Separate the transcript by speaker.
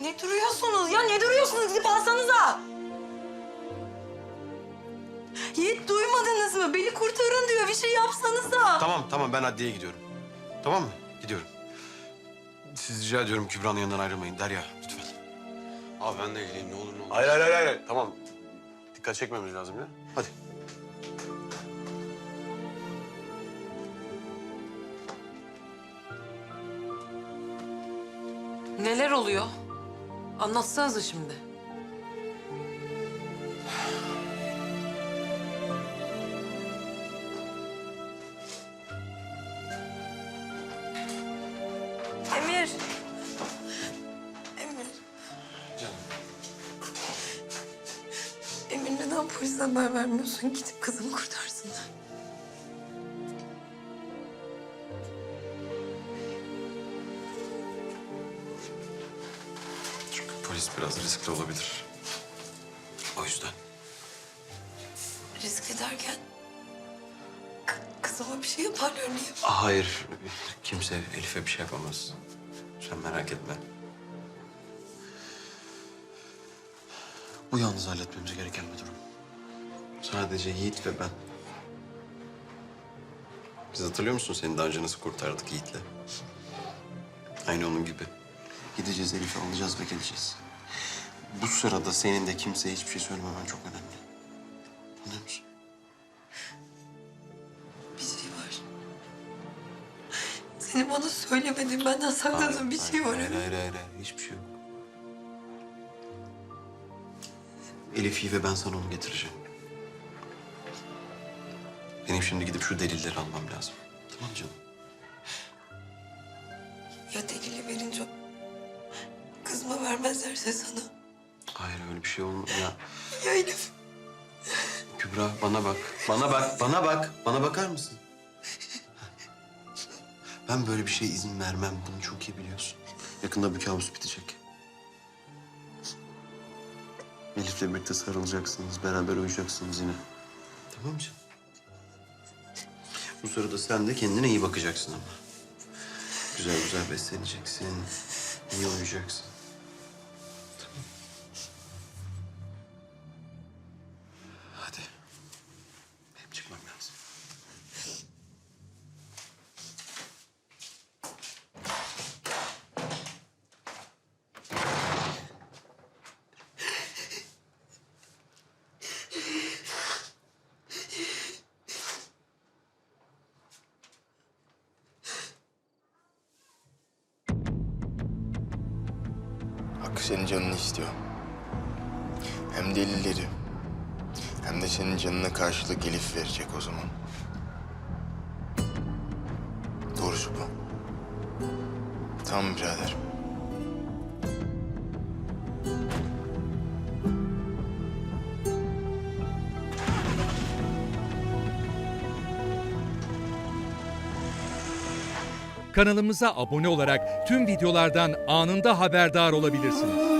Speaker 1: Ne duruyorsunuz ya? Ne duruyorsunuz? Gidip alsanıza. Yiğit duymadınız mı? Beni kurtarın diyor. Bir şey yapsanıza.
Speaker 2: Tamam tamam ben adliyeye gidiyorum. Tamam mı? Gidiyorum. Siz rica ediyorum Kübra'nın yanından ayrılmayın. Derya lütfen.
Speaker 3: Abi ben de geleyim ne olur ne olmaz.
Speaker 2: Hayır hayır hayır. hayır. Tamam. Dikkat çekmemiz lazım ya. Hadi.
Speaker 1: Neler oluyor? Anlatsanıza şimdi. Emir. Emir.
Speaker 2: Canım.
Speaker 1: Emir neden polise haber vermiyorsun? Gidip kızımı kurtarsınlar.
Speaker 2: Polis biraz riskli olabilir. O yüzden.
Speaker 1: Risk ederken k- kızıma bir şey yaparlar niye?
Speaker 2: Hayır. Kimse Elif'e bir şey yapamaz. Sen merak etme. Bu yalnız halletmemiz gereken bir durum. Sadece Yiğit ve ben. Biz hatırlıyor musun seni daha önce nasıl kurtardık Yiğit'le? Aynı onun gibi. Gideceğiz Elif'i alacağız ve geleceğiz. Bu sırada senin de kimseye hiçbir şey söylememen çok önemli. Anlıyor musun?
Speaker 1: Bir şey var. Senin bana söylemediğin, benden sakladığın bir şey var.
Speaker 2: Hayır, hayır, hayır, hayır. Hiçbir şey yok. Elif iyi ve ben sana onu getireceğim. Benim şimdi gidip şu delilleri almam lazım. Tamam canım?
Speaker 1: Ya delili verince kızıma vermezlerse sana.
Speaker 2: Hayır öyle bir şey olmaz ya.
Speaker 1: Ya Elif.
Speaker 2: Kübra bana bak. Bana bak, bana bak. Bana bakar mısın? Ben böyle bir şeye izin vermem. Bunu çok iyi biliyorsun. Yakında bu kabus bitecek. Elif'le birlikte sarılacaksınız. Beraber uyuyacaksınız yine. Tamam mı canım? Bu sırada sen de kendine iyi bakacaksın ama. Güzel güzel besleneceksin. İyi uyuyacaksın. Hadi. Benim çıkmam lazım.
Speaker 4: Hakkı senin canını istiyor. Hem delilleri hem de senin canına karşılık Elif verecek o zaman. Doğrusu bu. Tamam birader.
Speaker 5: Kanalımıza abone olarak tüm videolardan anında haberdar olabilirsiniz.